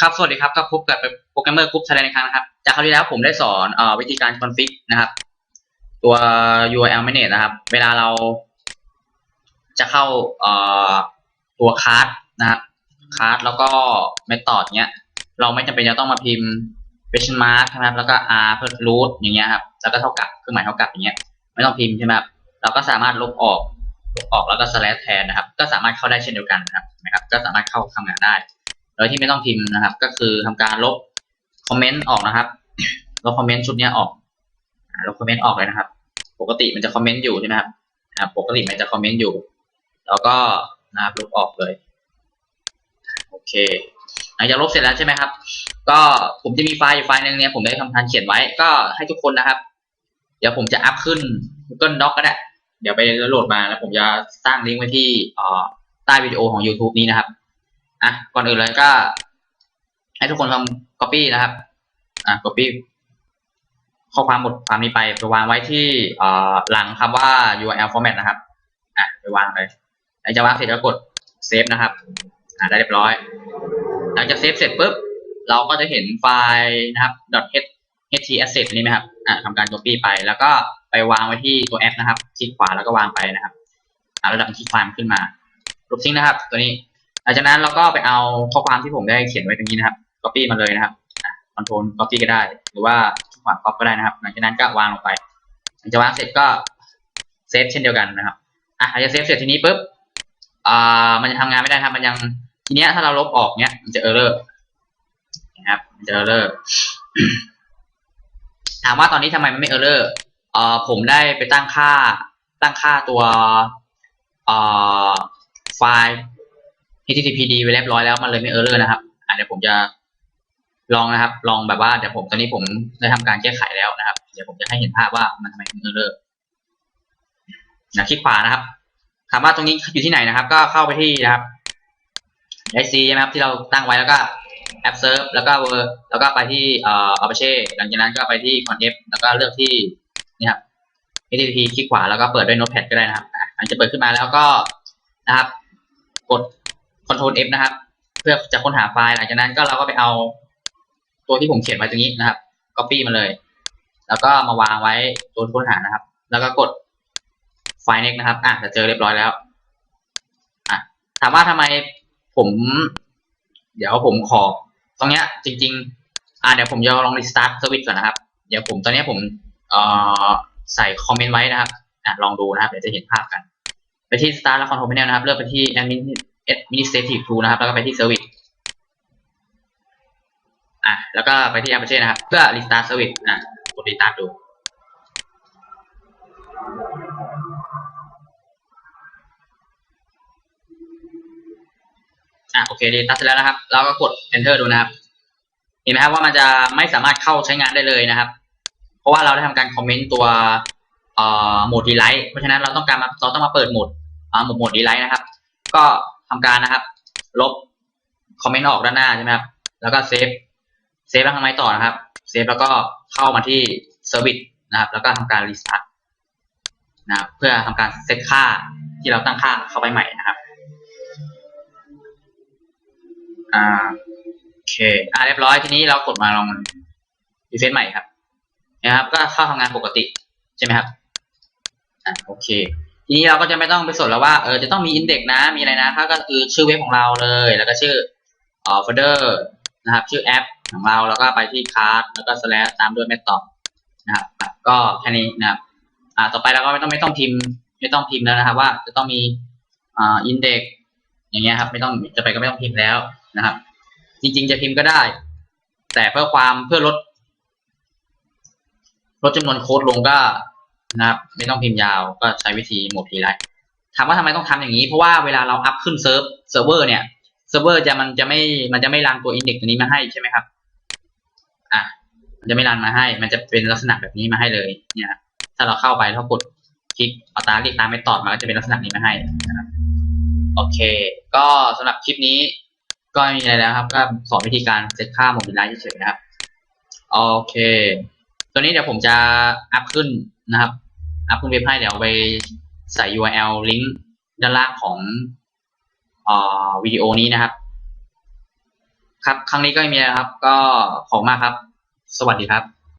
ครับ สวัสดีครับ ก็พบกับโปรแกรมเมอร์กรุ๊ปแลนด์อีกครั้งนะครับ จากคราวที่แล้วผมได้สอนอวิธีการคอนฟิกนะครับ ตัว URL manage นะครับ เวลาเราจะเข้าตัวคาร์ดนะครับคาร์ดแล้วก็ method เนี้ย เราไม่จำเป็นจะต้องมาพิมพ์ question mark นะครับ แล้วก็ r เพื่อ root อย่างเงี้ยครับ แล้วก็เท่ากับเครื่องหมายเท่ากับอย่างเงี้ย ไม่ต้องพิมพ์ใช่ไหมครับ เราก็สามารถลบออก ลบออกแล้วก็ slash แทนนะครับ ก็สามารถเข้าได้เช่นเดียวกันนะครับ นะครับ ก็สามารถเข้าทำงานได้ โดยที่ไม่ต้องพิมพ์นะครับ ก็คือทำการลบคอมเมนต์ออกนะครับลบคอมเมนต์ชุดนี้ออกลบคอมเมนต์ออกเลยนะครับ ปกติมันจะคอมเมนต์อยู่ใช่ไหมครับปกติมันจะคอมเมนต์อยู่ แล้วก็นะครับลบออกเลยโอเคหลังจากลบเสร็จแล้วใช่ไหมครับ ก็ผมจะมีไฟล์อยู่ไฟล์หนึ่งเนี่ยผมได้ทำการเขียนไว้ก็ให้ทุกคนนะครับ เดี๋ยวผมจะอัพขึ้น Google Doc ก็ได้ เดี๋ยวไปโหลดมาแล้วผมจะสร้างลิงก์ไว้ที่ใต้วิดีโอของ YouTube นี้นะครับ อะก่อนอื่นเลยก็ ให้ทุกคนทำ copy นะครับ อะ copy ข้อความบทความนี้ไปไปวางไว้ที่เอ่อหลังคำว่า URL format นะครับ อะไปวางเลยหลังจากวางเสร็จก็กด save นะครับ อะได้เรียบร้อย หลังจากเซฟเสร็จปุ๊บ เราก็จะเห็นไฟล์นะครับ .ht asset นี้ไหมครับ อะทำการ copy ไป แล้วก็ไปวางไว้ที่ตัวแอปนะครับ คลิกขวาแล้วก็วางไปนะครับ อะระดับคลิกไฟล์มันขึ้นมาลบทิ้งนะครับ ตัวนี้ หลังจากนั้นเราก็ไปเอาข้อความที่ผมได้เขียนไว้ตรงนี้นะครับ copy มาเลยนะครับคอนโทรล copy ก็ได้ หรือว่าขวา copy ก็ได้นะครับ หลังจากนั้นก็วางลงไปหลังจากวางเสร็จก็เซฟเช่นเดียวกันนะครับ อะหลังจากเซฟเสร็จทีนี้ปุ๊บอ่ามันจะทำงานไม่ได้ครับ มันยังทีเนี้ยถ้าเราลบออกเนี้ยมันจะ error นะครับมันจะ error ถามว่าตอนนี้ทำไมมันไม่ error เอ่อผมได้ไปตั้งค่าตั้งค่าตัวเอ่อไฟล์ httpd ไว้เรียบร้อยแล้วมันเลยไม่ error นะครับอะเดี๋ยวผมจะลองนะครับ ลองแบบว่าเดี๋ยวผมตอนนี้ผมได้ทำการแก้ไขแล้วนะครับ เดี๋ยวผมจะให้เห็นภาพว่ามันทำไมถึง error นะคลิกขวานะครับ ถามว่าตรงนี้อยู่ที่ไหนนะครับ ก็เข้าไปที่นะครับ IC ใช่ไหมครับที่เราตั้งไว้แล้วก็ app serve แล้วก็ ver แล้วก็ไปที่เอ่อ apache หลังจากนั้นก็ไปที่ conf แล้วก็เลือกที่นี่ครับ http คลิกขวาแล้วก็เปิดด้วย notepad ก็ได้นะครับอันจะเปิดขึ้นมาแล้วก็นะครับ กด Ctrl F นะครับ เพื่อจะค้นหาไฟล์หลังจากนั้นก็เราก็ไปเอาตัวที่ผมเขียนไว้ตรงนี้นะครับ copy มาเลย แล้วก็มาวางไว้ตัวค้นหานะครับ แล้วก็กดไฟล์ next นะครับอะจะเจอเรียบร้อยแล้วอะถามว่าทำไมผม เดี๋ยวผมขอ ตรงเนี้ย จริง ๆ อะเดี๋ยวผมจะลอง restart service ก่อนนะครับ เดี๋ยวผมตอนเนี้ยผมเอ่อใส่คอมเมนต์ไว้นะครับอะลองดูนะครับ เดี๋ยวจะเห็นภาพกัน ไปที่ start และ control panel นะครับ เลือกไปที่ admin administrative tool นะครับ แล้วก็ไปที่ service อะแล้วก็ไปที่ apache นะครับ เพื่อ restart service อะกด restart ดูอะโอเค restart เสร็จแล้วนะครับ เราก็กด enter ดูนะครับ เห็นไหมครับว่ามันจะไม่สามารถเข้าใช้งานได้เลยนะครับ เพราะว่าเราได้ทำการคอมเมนต์ตัวโหมดดีไลท์เพราะฉะนั้นเราต้องการมาเราต้องมาเปิดโหมดโหมดโหมดดีไลท์นะครับ ก็ ทำการนะครับ ลบคอมเมนต์ออกด้านหน้าใช่ไหมครับ แล้วก็เซฟ เซฟแล้วทำไงต่อนะครับ เซฟแล้วก็เข้ามาที่เซอร์วิสนะครับ แล้วก็ทำการรีสตาร์ทนะครับเพื่อทำการเซตค่าที่เราตั้งค่าเข้าไปใหม่นะครับอ่าโอเค อ่าเรียบร้อยทีนี้เรากดมาลองรีเฟซใหม่ครับนะครับ ก็เข้าทำงานปกติใช่ไหมครับอ่าโอเค ทีนี้เราก็จะไม่ต้องไปสนแล้วว่าเออจะต้องมีอินเด็กซ์นะมีอะไรนะถ้าก็คือชื่อเว็บของเราเลย แล้วก็ชื่อเอ่อโฟลเดอร์นะครับ ชื่อแอปของเราแล้วก็ไปที่คาร์ดแล้วก็ slash ตามด้วย method นะครับ ก็แค่นี้นะครับอ่าต่อไปเราก็ไม่ต้องไม่ต้องพิมพ์ ไม่ต้องพิมพ์แล้วนะครับ ว่าจะต้องมีอ่าอินเด็กซ์อย่างเงี้ยครับ ไม่ต้องจะไปก็ไม่ต้องพิมพ์แล้วนะครับ จริง ๆ จะพิมพ์ก็ได้ แต่เพื่อความเพื่อลดลดจำนวนโค้ดลงก็ นะครับไม่ต้องพิมพ์ยาวก็ใช้วิธีโหมดทีไรถามว่าทำไมต้องทำอย่างนี้ เพราะว่าเวลาเราอัพขึ้นเซิร์ฟเซิร์ฟเวอร์เนี่ยเซิร์ฟเวอร์จะมันจะไม่มันจะไม่รันตัวอินเด็กซ์ตัวนี้มาให้ใช่ไหมครับอะมันจะไม่รันมาให้ มันจะเป็นลักษณะแบบนี้มาให้เลยเนี่ยถ้าเราเข้าไปแล้วกดคลิกเอาตามคลิกตามไม่ตอบมันก็จะเป็นลักษณะนี้มาให้นะครับโอเค ก็สำหรับคลิปนี้ ก็ม่มีอะไรแล้วครับ ก็สอนวิธีการเซตค่าโมบิลไลท์เฉยๆนะครับ โอเค ตัวนี้เดี๋ยวผมจะอัพขึ้นนะครับ อัพขึ้นเว็บให้เดี๋ยวไปใส่ URL ลิงก์ด้านล่างของอวิดีโอนี้นะครับ ครับ ครั้งนี้ก็มีแล้วครับ ก็ขอบมากครับ สวัสดีครับ